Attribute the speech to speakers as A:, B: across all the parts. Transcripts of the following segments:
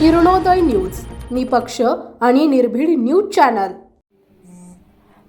A: Kiranoday news निपक्ष आणि निर्भीड न्यूज चॅनल.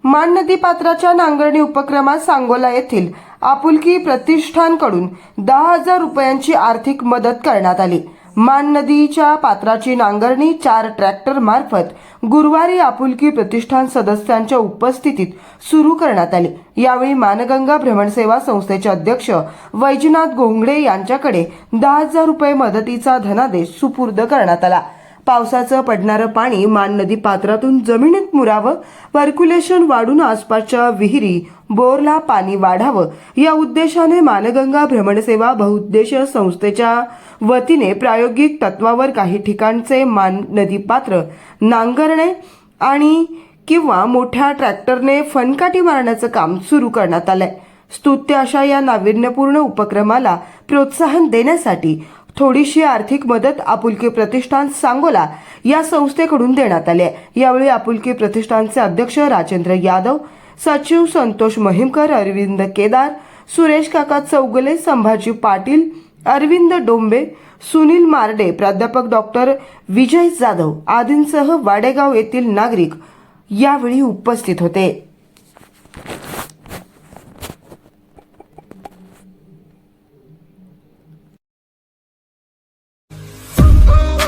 B: मान नदी पात्राच्या नांगरणी उपक्रमात सांगोला येथील आपुलकी प्रतिष्ठानकडून दहा हजार रुपयांची आर्थिक मदत करण्यात आली. मान नदीच्या पात्राची नांगरणी चार ट्रॅक्टर मार्फत गुरुवारी आपुलकी प्रतिष्ठान सदस्यांच्या उपस्थितीत सुरू करण्यात आली. यावेळी मानगंगा भ्रमणसेवा संस्थेचे अध्यक्ष वैजनाथ गोंगडे यांच्याकडे दहा हजार रुपये मदतीचा धनादेश सुपूर्द करण्यात आला. पावसाचं पडणारं पाणी मान नदी पात्रातून जमिनीत मुरावं वर्क्युलेशन वाढून आसपासच्या विहिरी बोरला पाणी वाढावं या उद्देशाने मानगंगा भ्रमणसेवा बहुउद्देशीय संस्थेच्या वतीने प्रायोगिक तत्वावर काही ठिकाणचे मान नदी पात्र नांगरणे आणि किंवा मोठ्या ट्रॅक्टरने फनकाटी मारण्याचं काम सुरू करण्यात आलंय. स्तुत्य अशा या नाविन्यपूर्ण उपक्रमाला प्रोत्साहन देण्यासाठी थोडीशी आर्थिक मदत आपुलकी प्रतिष्ठान सांगोला या संस्थेकडून देण्यात आली आहे. यावेळी आपुलकी प्रतिष्ठानचे अध्यक्ष राजेंद्र यादव सचिव संतोष महिमकर अरविंद केदार सुरेश काका चौगले संभाजी पाटील अरविंद डोंबे सुनील मार्डे प्राध्यापक डॉक्टर विजय जाधव आदींसह वाडेगाव येथील नागरिक यावेळी उपस्थित होते.